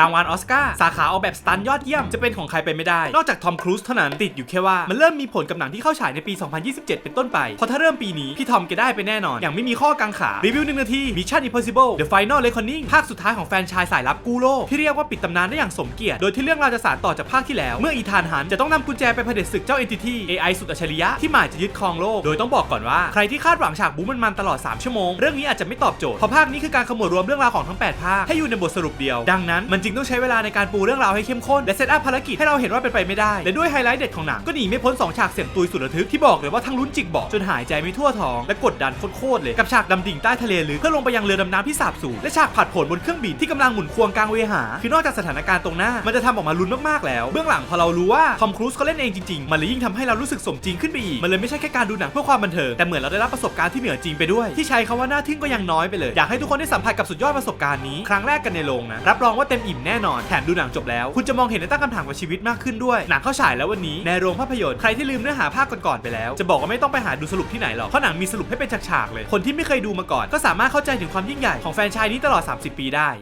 รางวัลออสการ์สาขาออกแบบสตันยอดเยี่ยมจะเป็นของใครไปไม่ได้ นอกจากทอมครูซเท่านั้นติดอยู่แค่ว่า มันเริ่มมีผลกับหนังที่เข้าฉายในปี 2027 เป็นต้นไป เพราะถ้าเริ่มปีนี้ พี่ทอมแกได้ไปแน่นอน อย่างไม่มีข้อกังขา รีวิวหนึ่งนาที Mission Impossible The Final Reckoning ภาคสุดท้ายของแฟนชายสายลับกู้โลกที่เรียกว่าปิดตำนานได้อย่างสมเกียรติ โดยที่เรื่องราวจะสานต่อจากภาคที่แล้ว เมื่ออีธานฮันจะต้องนำกุญแจไปเผด็จศึกเจ้า Entity AI สุดอัจฉริยะที่หมายจะยึดครองโลก โดยต้องบอกก่อนว่าใครที่คาดหวังฉากบู๊มันๆตลอด 3 ชั่วโมงเรื่องนี้อาจจะไม่ตอบโจทย์เพราะภาคนี้คือการขมวดรวมเรื่องราวของทั้ง 8 ภาคให้อยู่ในบทสรุปเดียวดังนั้นมันจึงต้องใช้เวลาในการปูเรื่องราวให้เข้มข้นและเซตอัพภารกิจให้เราเห็นว่าเป็นไปไม่ได้และด้วยไฮไลท์เด็ดของหนังก็หนีไม่พ้น2ฉากเสียงตุยสุดระทึกที่บอกเลยว่าทั้งลุ้นจิกบอกจนหายใจไม่ทั่วท้องและกดดันโคตรเลยกับฉากดำดิ่งใต้ทะเลลึกเพื่อลงไปยังเรือดำน้ำที่สาบสูญและฉากผัดผลบนเครื่องบินที่กำลังหมุนควงกลางเวหา คือนอกจากสถานการณ์ตรงหน้ามันจะทำออกมาลุ้นมากๆแล้ว เบื้องหลังพอเรารู้ว่าทอมครูซเขาเล่นเองจริงๆ มันเลยยิ่งทำให้เรารู้สึกสมจริงขึ้นไปอีก มันเลยไม่ใช่แค่การดูหนังเพื่อความบันเทิงแต่เหมือนเราได้รับประสบการณ์ที่เหนือจริงไปด้วย ที่ใช้คำว่าน่าทึ่งก็ยังน้อยไปเลยอยากให้ทุกคนได้สัมผัสกับสุดยอดประสบการณ์นี้ครั้งแรกกันในโรงนะรับรองว่าเต็มอิ่มแน่นอน แถมดูหนังจบแล้ว คุณจะมองเห็นและตั้งคำถามกับชีวิตมากขึ้นด้วย หนังเข้าฉายแล้ววันนี้ในโรงภาพยนตร์ ใครที่ลืมเนื้อหาภาคก่อนๆไปแล้ว จะบอกว่าไม่ต้องไปหาดูสรุปที่ไหนหรอก เพราะหนังมีสรุปให้เป็นฉากๆเลย คนที่ไม่เคยดูมาก่อน ก็สามารถเข้าใจถึงความยิ่งใหญ่ของแฟนชายนี้ตลอด 30 ปีได้